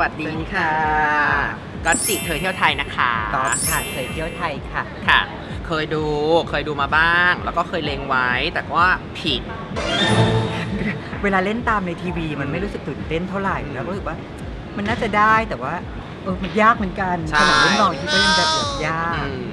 วัสดีค่ะก็จิเธอเที่ยวไทยนะคะตอบค่ะเคยเที่ยวไทยค่ะ ค่ะ เคยดูเคยดูมาบ้าง แล้วก็เคยเลงไว้ แต่ว่าผิด เวลาเล่นตามในทีวี มันไม่รู้สึกตื่นเต้นเท่าไหร่แล้วก็รู้สึกว่า มันน่าจะได้แต่ว่าเออมันยากเหมือนกันใช่ขนาดเล่นบอลที่ก็ยังแบบยากอืม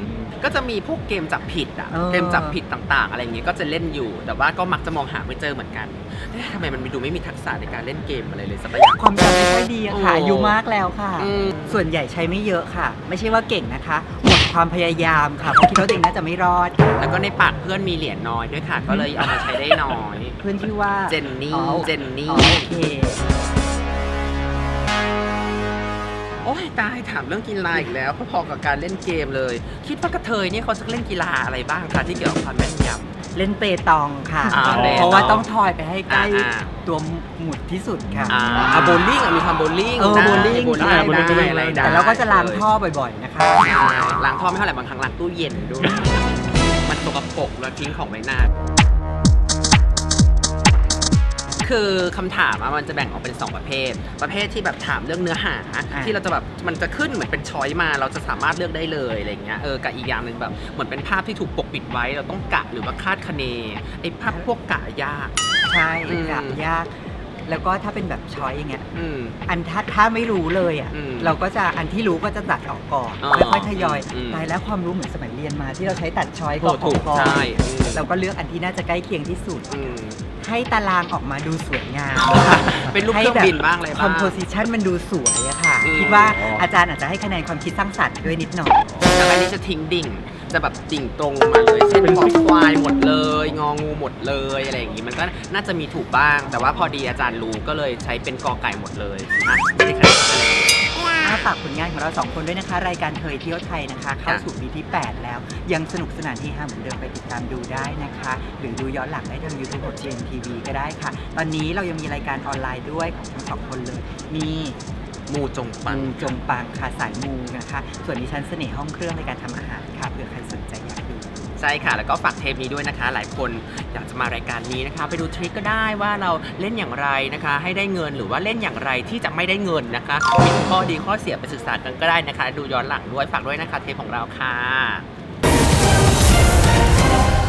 ก็จะมีพวกเกมจับผิดอะเออเกมจับผิดต่างๆ อะไรอย่างเงี้ยก็จะเล่นอยู่ แต่ว่าก็มักจะมองหาไม่เจอเหมือนกันเอ๊ะทำไมมันดูไม่มีทักษะในการเล่นเกมอะไรเลยสักอย่างความจำไม่ค่อยดีอะค่ะโอ้อายุมากแล้วค่ะอืมส่วนใหญ่ใช้ไม่เยอะค่ะ ไม่ใช่ว่าเก่งนะคะหมดความพยายามค่ะเพราะคิดว่าตัวเองน่าจะไม่รอดค่ะแล้วก็ในปากเพื่อนมีเหรียญน้อยด้วยค่ะ ก็เลยเอามาใช้ได้น้อย เพื่อนที่ว่าเจนนี่อ๋อเจนนี่อ๋อโอเค โอ้ยตายถามเรื่องกีฬาอีกแล้วพอๆกับการเล่นเกมเลย คิดว่ากระเทยเนี่ยเขาจะเล่นกีฬาอะไรบ้างคะที่เกี่ยวกับความแม่นยเล่นเปตองค่ะ อ่าเปตองเพราะว่าต้องทอยไปให้ใกล้อ่าอ่า ตัวหมุดที่สุดค่ะำอ่าอ่าโบว์ลิ่งอะมีความโบว์ลิ่งเออได้โบว์ลิ่งโบว์ลิ่งใช่ได้ได้อะไรได้แต่เราก็จะล้างท่อบ่อยๆนะคะใช่ล้างท่อไม่เท่าไหร่บางครั้งล้างตู้เย็นด้วย มันสกปรกแล้วทิ้งของไว้นาน คือคำถามอะมันจะแบ่งออกเป็น 2 ประเภท ประเภทที่แบบถามเรื่องเนื้อหา ที่เราจะแบบมันจะขึ้นเหมือนเป็นช้อยมาเราจะสามารถเลือกได้เลยอะไรเงี้ยเออกับอีกอย่างหนึ่งแบบเหมือนเป็นภาพที่ถูกปกปิดไว้เราต้องกะหรือว่าคาดคะเนไอ้ภาพพวกกะยาก ใช่อืม กะยาก แล้วก็ถ้าเป็นแบบช้อยอย่างเงี้ยอืม อันถ้าถ้าไม่รู้เลยอะอืมเราก็จะอันที่รู้ก็จะตัดออกก่อนอ๋อค่อยๆทยอยอืม ตายแล้วความรู้เหมือนสมัยเรียนมาที่เราใช้ตัดช้อยโอ้ก็ถูกก่อนใช่อืม เราก็เลือกอันที่น่าจะใกล้เคียงที่สุด อืม ให้ตารางออกมาดูสวยงามเป็นรูปเครื่องบินบ้างอะไรคอบ้ามงโพสิชันมันดูสวยอะค่ะ อืม คิดว่าอาจารย์อาจจะให้คะแนนความคิดสร้างสรรค์ด้วยนิดหน่อย แต่อันนี้จะทิ้งดิ่ง จะแบบดิ่งตรงมาเลย เช่นคอควายหมดเลย งองูหมดเลยอะไรอย่างงี้ มันก็น่าจะมีถูกบ้าง แต่ว่าพอดีอาจารย์รู้ก็เลยใช้เป็นกอไก่หมดเลยอะไม่ได้คะแนนเลย ถ้าฝากผลงานของเราสองคนด้วยนะคะ รายการเคยเที่ยวไทยนะคะ เข้าสู่ปีที่ 8 แล้ว ยังสนุกสนานที่ห้าเหมือนเดิมไปติดตามดูได้นะคะ หรือดูย้อนหลังได้ทาง YouTube ของ GMTV ก็ได้ค่ะ ตอนนี้เรายังมีรายการออนไลน์ด้วยของทั้งสองคนเลย มีมูจงปังมูจงปังค่ะสายมูนะคะ ส่วนดิฉันเสน่ห์ห้องเครื่องในการทำอาหารค่ะเผื่อใครสนใจอยากดู ใช่ค่ะ แล้วก็ฝากเทปนี้ด้วยนะคะ หลายคนอยากจะมารายการนี้นะคะ ไปดูทริคก็ได้ว่าเราเล่นอย่างไรนะคะ ให้ได้เงินหรือว่าเล่นอย่างไรที่จะไม่ได้เงินนะคะมีข้อดีข้อเสียไปศึกษากันก็ได้นะคะ ดูย้อนหลังด้วยฝากด้วยนะคะเทปของเราค่ะ